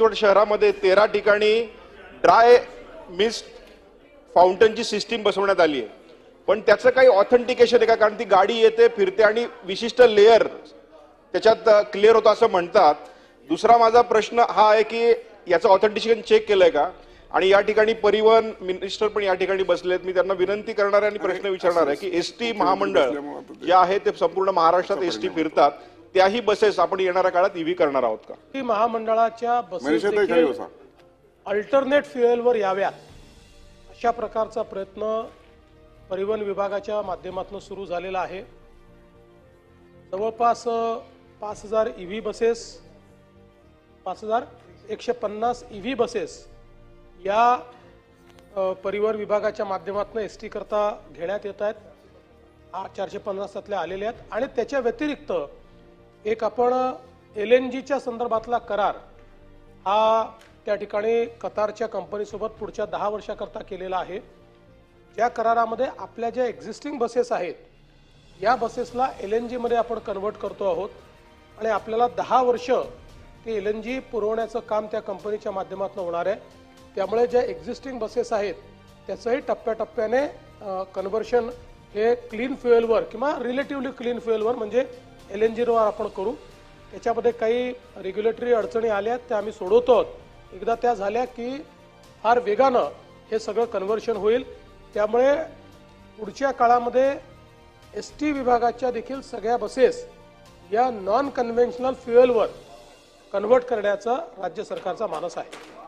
चिंचवड शहरामध्ये तेरा ठिकाणी ड्राय मिस्ट फाउंटनची सिस्टीम बसवण्यात आली आहे. पण त्याचं काही ऑथेंटिकेशन आहे का? कारण ती गाडी येते फिरते आणि विशिष्ट लेअर त्याच्यात क्लिअर होतं असं म्हणतात. दुसरा माझा प्रश्न हा आहे की याचं ऑथेंटिकेशन चेक केलंय का? आणि या ठिकाणी परिवहन मिनिस्टर पण या ठिकाणी बसलेत. मी त्यांना विनंती करणार आहे आणि प्रश्न विचारणार आहे की एस टी महामंडळ ज्या आहे ते संपूर्ण महाराष्ट्रात एस टी फिरतात. त्याही बसेस आपण येणाऱ्या काळात ईव्ही करणार आहोत का? की महामंडळाच्या बसेस अल्टरनेट फ्युएलवर याव्यात. अशा प्रकारचा प्रयत्न परिवहन विभागाच्या माध्यमातून सुरू झालेला आहे. जवळपास पाच हजार ई व्ही बसेस पाच हजार एकशे पन्नास ई व्ही बसेस या परिवहन विभागाच्या माध्यमातून एस टी करता घेण्यात येत आहेत. हा चारशे पन्नास त्यातल्या आलेले आहेत. आणि त्याच्या व्यतिरिक्त एक आपण एल एन जीच्या संदर्भातला करार हा त्या ठिकाणी कतारच्या कंपनीसोबत पुढच्या दहा वर्षाकरता केलेला आहे. ज्या करारामध्ये आपल्या ज्या एक्झिस्टिंग बसेस आहेत या बसेसला एल एन जीमध्ये आपण कन्वर्ट करतो आहोत. आणि आपल्याला दहा वर्ष ते एल एन जी पुरवण्याचं काम त्या कंपनीच्या माध्यमातून होणार आहे. त्यामुळे ज्या एक्झिस्टिंग बसेस आहेत त्याचंही टप्प्याटप्प्याने कन्व्हर्शन हे क्लीन फ्युएलवर किंवा रिलेटिव्हली क्लीन फ्युएलवर म्हणजे एल एन जीवर आपण करू. त्याच्यामध्ये काही रेग्युलेटरी अडचणी आल्या त्या आम्ही सोडवतो आहोत. एकदा त्या झाल्या की फार वेगानं हे सगळं कन्व्हर्शन होईल. त्यामुळे पुढच्या काळामध्ये एस टी विभागाच्या देखील सगळ्या बसेस या नॉन कन्व्हेन्शनल फ्युएलवर कन्व्हर्ट करण्याचा राज्य सरकारचा मानस आहे.